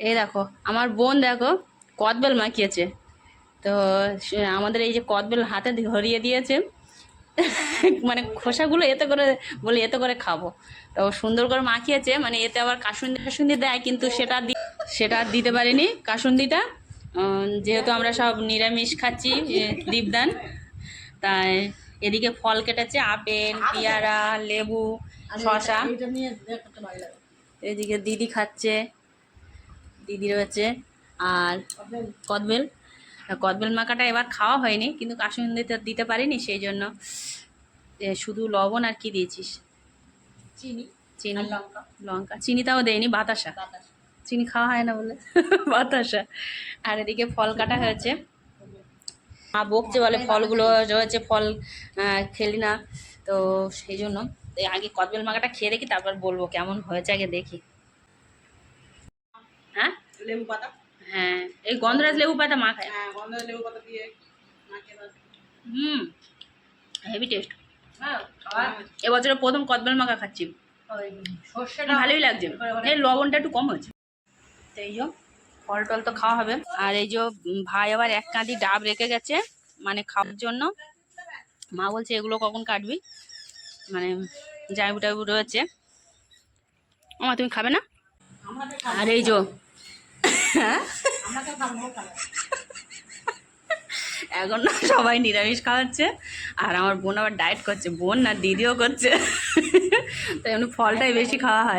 এই দেখো আমার বোন দেখো কদবেল মাখিয়েছে। তো আমাদের এই যে কদবেল হাতে ধরিয়ে দিয়েছে। মানে খোসাগুলো এতে করে বলে এতে করে খাব। তো সুন্দর করে মাখিয়েছে মানে এতে আবার কাসুন্দি কাসুন্দি দেয় কিন্তু সেটা সেটা দিতে পারিনি কাসুন্দিটা যেহেতু আমরা সব নিরামিষ খাচ্ছি দীপদান তাই এদিকে ফল কেটেছে আপেল পেয়ারা লেবু শশা লাগে। এদিকে দিদি খাচ্ছে। দিদি রয়েছে আর কদবেল। কদবেল। মাখাটা এবার খাওয়া হয়নি কিন্তু কাসুন্দিতে দিতে দিতে পারিনি সেই জন্য শুধু লবণ আর কি দিয়েছিস? চিনি চিনি। লঙ্কা। লঙ্কা। লঙ্কা চিনিটাও দেয়নি বাতাসা। চিনি খাওয়া হয় না বলে বাতাসা। আর এদিকে ফল কাটা হয়েছে। মা বকছে বলে ফলগুলো রয়েছে ফল খেলি না তো সেই জন্য আগে কদবেল মাখাটা খেয়ে দেখি তারপর বলব কেমন হয়েছে আগে দেখি। লেবু পাতা। হ্যাঁ এই গন্ধরাজ লেবু পাতা মাখায় হ্যাঁ গন্ধ লেবু পাতা দিয়ে মাখিয়ে হুম হেভি টেস্ট। হ্যাঁ এবছরে প্রথম কদবেল মাখা খাচ্ছি। ভালোই লাগছে। এই লবণটা একটু কম হয়েছে। এই যে ফল টল তো খাওয়া হবে। আর এই যে ভাই আবার এক কাঁদি ডাব রেখে গেছে মানে খাওয়ার জন্য। মা বলছে এগুলো কখন কাটবি? মানে জাইবু টাইবু রয়েছে। আমার তুমি খাবে না? আর এই যে এখন না সবাই নিরামিষ খাওয়াচ্ছে, আর আমার বোন আবার ডায়েট করছে, বোন না দিদিও করছে। তাই এমনি ফলটাই বেশি খাওয়া হয়।